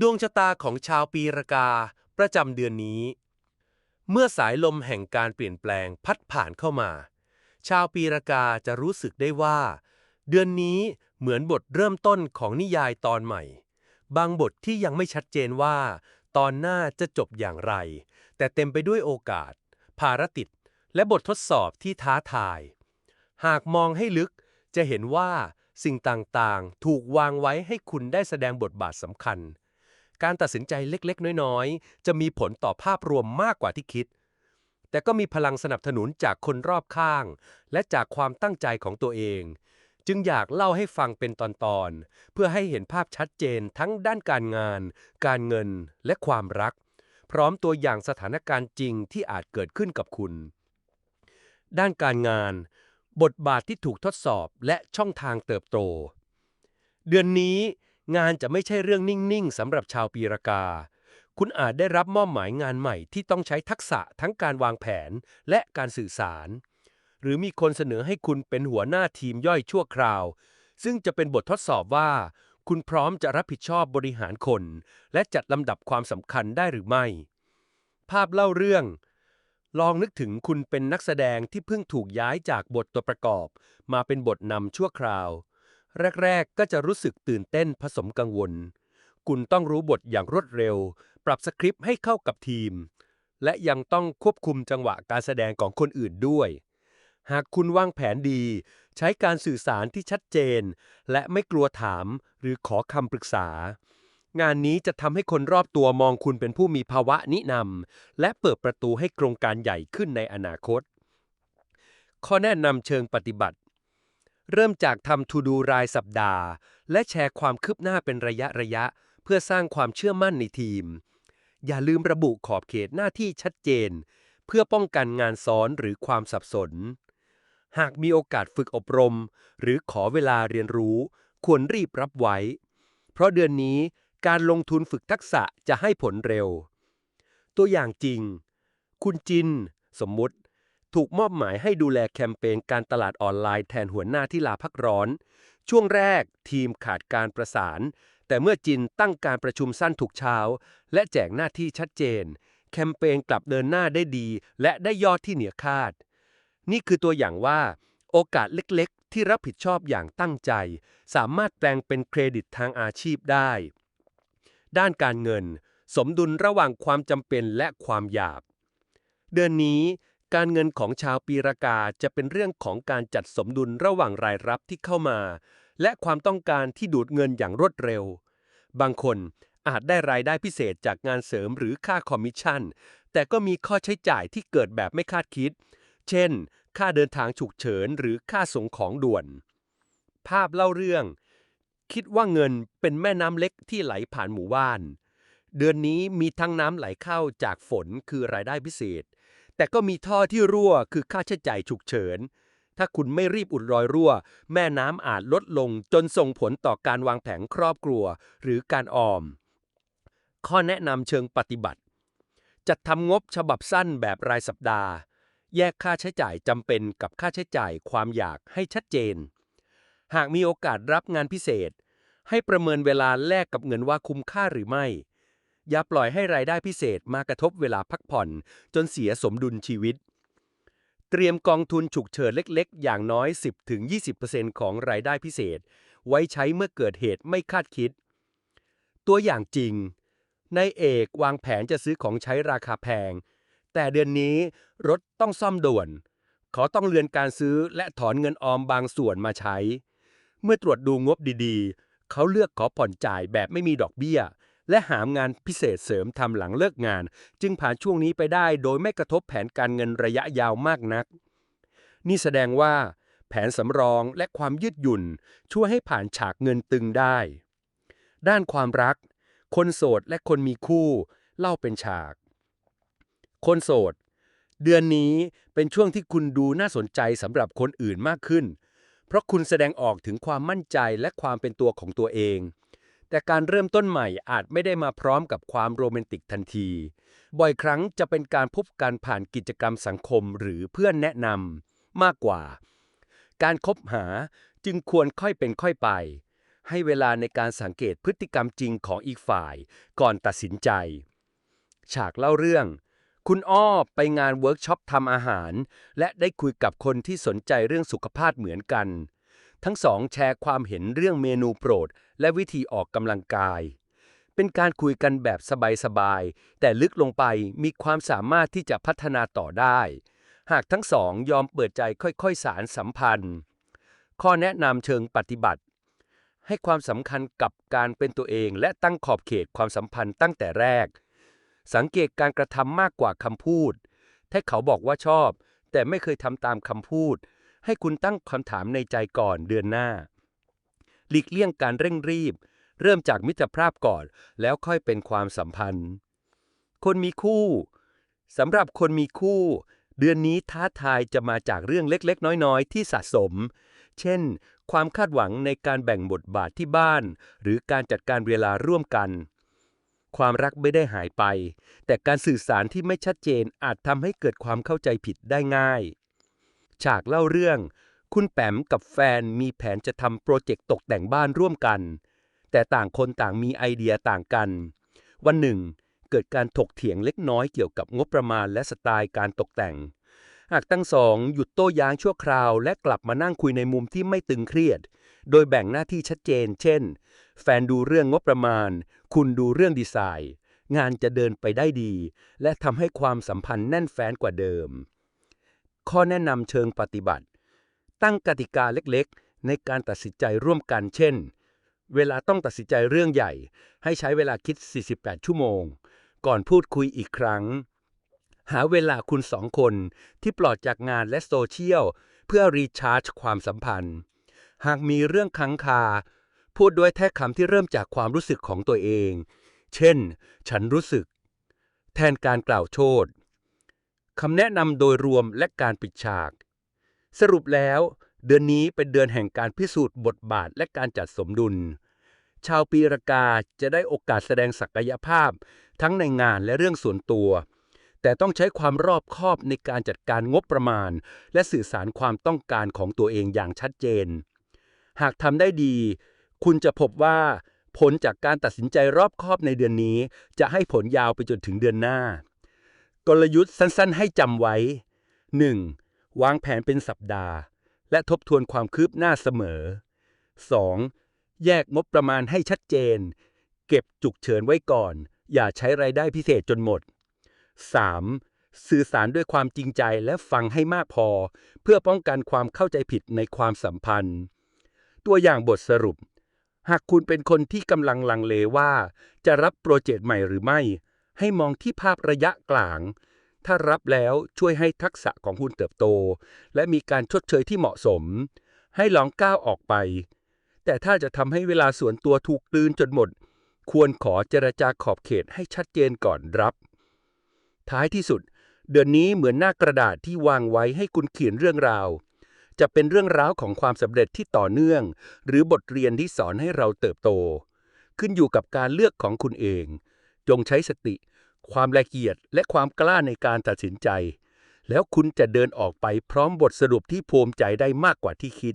ดวงชะตาของชาวปีรากาประจำเดือนนี้ เมื่อสายลมแห่งการเปลี่ยนแปลงพัดผ่านเข้ามา ชาวปีรากาจะรู้สึกได้ว่า เดือนนี้เหมือนบทเริ่มต้นของนิยายตอนใหม่ บางบทที่ยังไม่ชัดเจนว่า ตอนหน้าจะจบอย่างไร แต่เต็มไปด้วยโอกาส ภารติดและบททดสอบที่ท้าทาย หากมองให้ลึกจะเห็นว่าสิ่งต่างๆ ถูกวางไว้ให้คุณได้แสดงบทบาทสำคัญ การตัดสินใจเล็กๆ น้อยๆ จะมีผลต่อภาพรวมมากกว่าที่คิด แต่ก็มีพลังสนับสนุนจากคนรอบข้าง และจากความตั้งใจของตัวเอง จึงอยากเล่าให้ฟังเป็นตอนๆ เพื่อให้เห็นภาพชัดเจนทั้งด้านการงาน การเงินและความรัก พร้อมตัวอย่างสถานการณ์จริงที่อาจเกิดขึ้นกับคุณ ด้านการงาน บทบาทที่ถูกทดสอบและช่องทางเติบโต เดือนนี้ งานจะไม่ใช่เรื่องนิ่ง ๆสำหรับชาวปีรากา คุณอาจได้รับมอบหมายงานใหม่ที่ต้องใช้ทักษะทั้งการวางแผนและการสื่อสาร หรือมีคนเสนอให้คุณเป็นหัวหน้าทีมย่อยชั่วคราว ซึ่งจะเป็นบททดสอบว่า คุณพร้อมจะรับผิดชอบบริหารคน และจัดลำดับความสำคัญได้หรือไม่ ภาพเล่าเรื่องลองนึกถึงคุณเป็นนักแสดงที่เพิ่งถูกย้ายจากบทตัวประกอบ มาเป็นบทนำชั่วคราว แรก ๆ ก็จะรู้สึกตื่นเต้นผสมกังวล คุณต้องรู้บทอย่างรวดเร็ว ปรับสคริปต์ให้เข้ากับทีม และยังต้องควบคุมจังหวะการแสดงของคนอื่นด้วย หากคุณวางแผนดี ใช้การสื่อสารที่ชัดเจน และไม่กลัวถามหรือขอคำปรึกษา งานนี้จะทำให้คนรอบตัวมองคุณเป็นผู้มีภาวะนินำและเปิดประตูให้โครงการใหญ่ขึ้นในอนาคต ข้อแนะนำเชิงปฏิบัติ เริ่มจากทำทูดูรายสัปดาห์ และแชร์ความคืบหน้าเป็นระยะระยะ เพื่อสร้างความเชื่อมั่นในทีม อย่าลืมระบุขอบเขตหน้าที่ชัดเจน เพื่อป้องกันงานซ้อนหรือความสับสน หากมีโอกาสฝึกอบรม หรือขอเวลาเรียนรู้ ควรรีบรับไว้ เพราะเดือนนี้การลงทุนฝึกทักษะจะให้ผลเร็ว ตัวอย่างจริง คุณจิน สมมุติ ถูกมอบหมายให้ดูแลแคมเปญการตลาดออนไลน์แทนหัวหน้าที่ลาพักร้อน ช่วงแรกทีมขาดการประสาน แต่เมื่อจินตั้งการประชุมสั้นทุกเช้า และแจกหน้าที่ชัดเจน แคมเปญกลับเดินหน้าได้ดี และได้ยอดที่เหนือคาด นี่คือตัวอย่างว่า โอกาสเล็กๆ ที่รับผิดชอบอย่างตั้งใจ สามารถแปลงเป็นเครดิตทางอาชีพได้ ด้านการเงิน สมดุลระหว่างความจำเป็นและความอยากเดือนนี้ การเงินของชาวปีรากาจะเป็นเรื่องของการจัดสมดุลระหว่างรายรับที่เข้ามา และความต้องการที่ดูดเงินอย่างรวดเร็ว บางคนอาจได้รายได้พิเศษจากงานเสริมหรือค่าคอมมิชชั่น แต่ก็มีข้อใช้จ่ายที่เกิดแบบไม่คาดคิด เช่น ค่าเดินทางฉุกเฉินหรือค่าส่งของด่วน ภาพเล่าเรื่อง คิดว่าเงินเป็นแม่น้ำเล็กที่ไหลผ่านหมู่บ้าน เดือนนี้มีทั้งน้ำไหลเข้าจากฝนคือรายได้พิเศษ แต่ก็มีท่อที่รั่วคือค่าใช้จ่ายฉุกเฉิน ถ้าคุณไม่รีบอุดรอยรั่ว แม่น้ำอาจลดลงจนส่งผลต่อการวางแผนครอบครัว หรือการออม ข้อแนะนำเชิงปฏิบัติ จัดทำงบฉบับสั้นแบบรายสัปดาห์ แยกค่าใช้จ่ายจำเป็นกับค่าใช้จ่ายความอยากให้ชัดเจน หากมีโอกาสรับงานพิเศษ ให้ประเมินเวลาแลกกับเงินว่าคุ้มค่าหรือไม่ อย่าปล่อยให้รายได้พิเศษมากระทบเวลาพักผ่อน จนเสียสมดุลชีวิต เตรียมกองทุนฉุกเฉินเล็กๆ อย่างน้อย 10-20%ของรายได้พิเศษ ไว้ใช้เมื่อเกิดเหตุไม่คาดคิด ตัวอย่างจริง นายเอกวางแผนจะซื้อของใช้ราคาแพง แต่เดือนนี้รถต้องซ่อมด่วน ขอต้องเลื่อนการซื้อและถอนเงินออมบางส่วนมาใช้ เมื่อตรวจดูงบดีๆ เขาเลือกขอผ่อนจ่ายแบบไม่มีดอกเบี้ย และหางานพิเศษเสริมทำหลังเลิกงาน จึงผ่านช่วงนี้ไปได้โดยไม่กระทบแผนการเงินระยะยาวมากนัก นี่แสดงว่า แผนสำรองและความยืดหยุ่น ช่วยให้ผ่านฉากเงินตึงได้ ด้านความรัก คนโสดและคนมีคู่ เล่าเป็นฉาก คนโสด เดือนนี้เป็นช่วงที่คุณดูน่าสนใจสำหรับคนอื่นมากขึ้น เพราะคุณแสดงออกถึงความมั่นใจและความเป็นตัวของตัวเอง แต่การเริ่มต้นใหม่อาจไม่ได้มาพร้อมกับความโรแมนติกทันที บ่อยครั้งจะเป็นการพบกันผ่านกิจกรรมสังคมหรือเพื่อนแนะนำมากกว่า การคบหาจึงควรค่อยเป็นค่อยไป ให้เวลาในการสังเกตพฤติกรรมจริงของอีกฝ่าย ก่อนตัดสินใจ ฉากเล่าเรื่อง คุณอ้อไปงานเวิร์กช็อปทำอาหาร และได้คุยกับคนที่สนใจเรื่องสุขภาพเหมือนกัน ทั้งสองแชร์ความเห็นเรื่องเมนูโปรด และวิธีออกกำลังกาย เป็นการคุยกันแบบสบายๆ แต่ลึกลงไปมีความสามารถที่จะพัฒนาต่อได้ หากทั้งสองยอมเปิดใจค่อยๆ สารสัมพันธ์ ข้อแนะนำเชิงปฏิบัติ ให้ความสำคัญกับการเป็นตัวเองและตั้งขอบเขตความสัมพันธ์ตั้งแต่แรก สังเกตการกระทำมากกว่าคำพูด ถ้าเขาบอกว่าชอบ แต่ไม่เคยทำตามคำพูด ให้คุณตั้งคำถามในใจก่อนเดือนหน้า หลีกเลี่ยงการเร่งรีบ เริ่มจากมิตรภาพก่อน แล้วค่อยเป็นความสัมพันธ์ คนมีคู่สำหรับคนมีคู่ เดือนนี้ท้าทายจะมาจากเรื่องเล็กๆ น้อยๆ ที่สะสม เช่น ความคาดหวังในการแบ่งบทบาทที่บ้าน หรือการจัดการเวลาร่วมกัน ความรักไม่ได้หายไป แต่การสื่อสารที่ไม่ชัดเจนอาจทำให้เกิดความเข้าใจผิดได้ง่าย ฉากเล่าเรื่อง คุณแปมกับแฟนมีแผนจะทำโปรเจกต์ตกแต่งบ้านร่วมกัน แต่ต่างคนต่างมีไอเดียต่างกัน วันหนึ่ง เกิดการถกเถียงเล็กน้อยเกี่ยวกับงบประมาณและสไตล์การตกแต่ง หากทั้งสองหยุดโต้ย้งชั่วคราว และกลับมานั่งคุยในมุมที่ไม่ตึงเครียด โดยแบ่งหน้าที่ชัดเจน เช่น แฟนดูเรื่องงบประมาณ คุณดูเรื่องดีไซน์ งานจะเดินไปได้ดี และทำให้ความสัมพันธ์แน่นแฟ้นกว่าเดิม ข้อแนะนำเชิงปฏิบัติ ตั้งกติกาเล็กๆ ในการตัดสินใจร่วมกันเช่น เวลาต้องตัดสินใจเรื่องใหญ่ ให้ใช้เวลาคิด 48 ชั่วโมง ก่อนพูดคุยอีกครั้ง หาเวลาคุณสองคนที่ปลอดจากงานและโซเชียล เพื่อรีชาร์จความสัมพันธ์ หากมีเรื่องค้างคา พูดด้วยแท้คำที่เริ่มจากความรู้สึกของตัวเอง เช่น ฉันรู้สึก แทนการกล่าวโทษ คำแนะนำโดยรวมและการปิดฉาก สรุปแล้ว เดือนนี้เป็นเดือนแห่งการพิสูจน์บทบาทและการจัดสมดุล ชาวปีรากาจะได้โอกาสแสดงศักยภาพ ทั้งในงานและเรื่องส่วนตัว แต่ต้องใช้ความรอบคอบในการจัดการงบประมาณ และสื่อสารความต้องการของตัวเองอย่างชัดเจน หากทำได้ดี คุณจะพบว่า ผลจากการตัดสินใจรอบคอบในเดือนนี้ จะให้ผลยาวไปจนถึงเดือนหน้า กลยุทธ์สั้นๆ ให้จำไว้ 1. วางแผนเป็นสัปดาห์ และทบทวนความคืบหน้าเสมอ 2. แยกงบประมาณให้ชัดเจน เก็บจุกเฉินไว้ก่อน อย่าใช้ไรายได้พิเศษจนหมด 3. สื่อสารด้วยความจริงใจและฟังให้มากพอ เพื่อป้องกันความเข้าใจผิดในความสัมพันธ์ ตัวอย่างบทสรุป หากคุณเป็นคนที่กำลังลังเลว่า จะรับโปรเจกต์ใหม่หรือไม่ ให้มองที่ภาพระยะกลาง ถ้ารับแล้วช่วยให้ทักษะของคุณเติบโต และมีการชดเชยที่เหมาะสม ให้ลองก้าวออกไป แต่ถ้าจะทำให้เวลาส่วนตัวถูกกลืนจนหมด ควรขอเจรจาขอบเขตให้ชัดเจนก่อนรับ ท้ายที่สุด เดือนนี้เหมือนหน้ากระดาษที่วางไว้ให้คุณเขียนเรื่องราว จะเป็นเรื่องราวของความสำเร็จที่ต่อเนื่อง หรือบทเรียนที่สอนให้เราเติบโต ขึ้นอยู่กับการเลือกของคุณเอง จงใช้สติ ความละเอียดและความกล้าในการตัดสินใจ แล้วคุณจะเดินออกไปพร้อมบทสรุปที่ภูมิใจได้มากกว่าที่คิด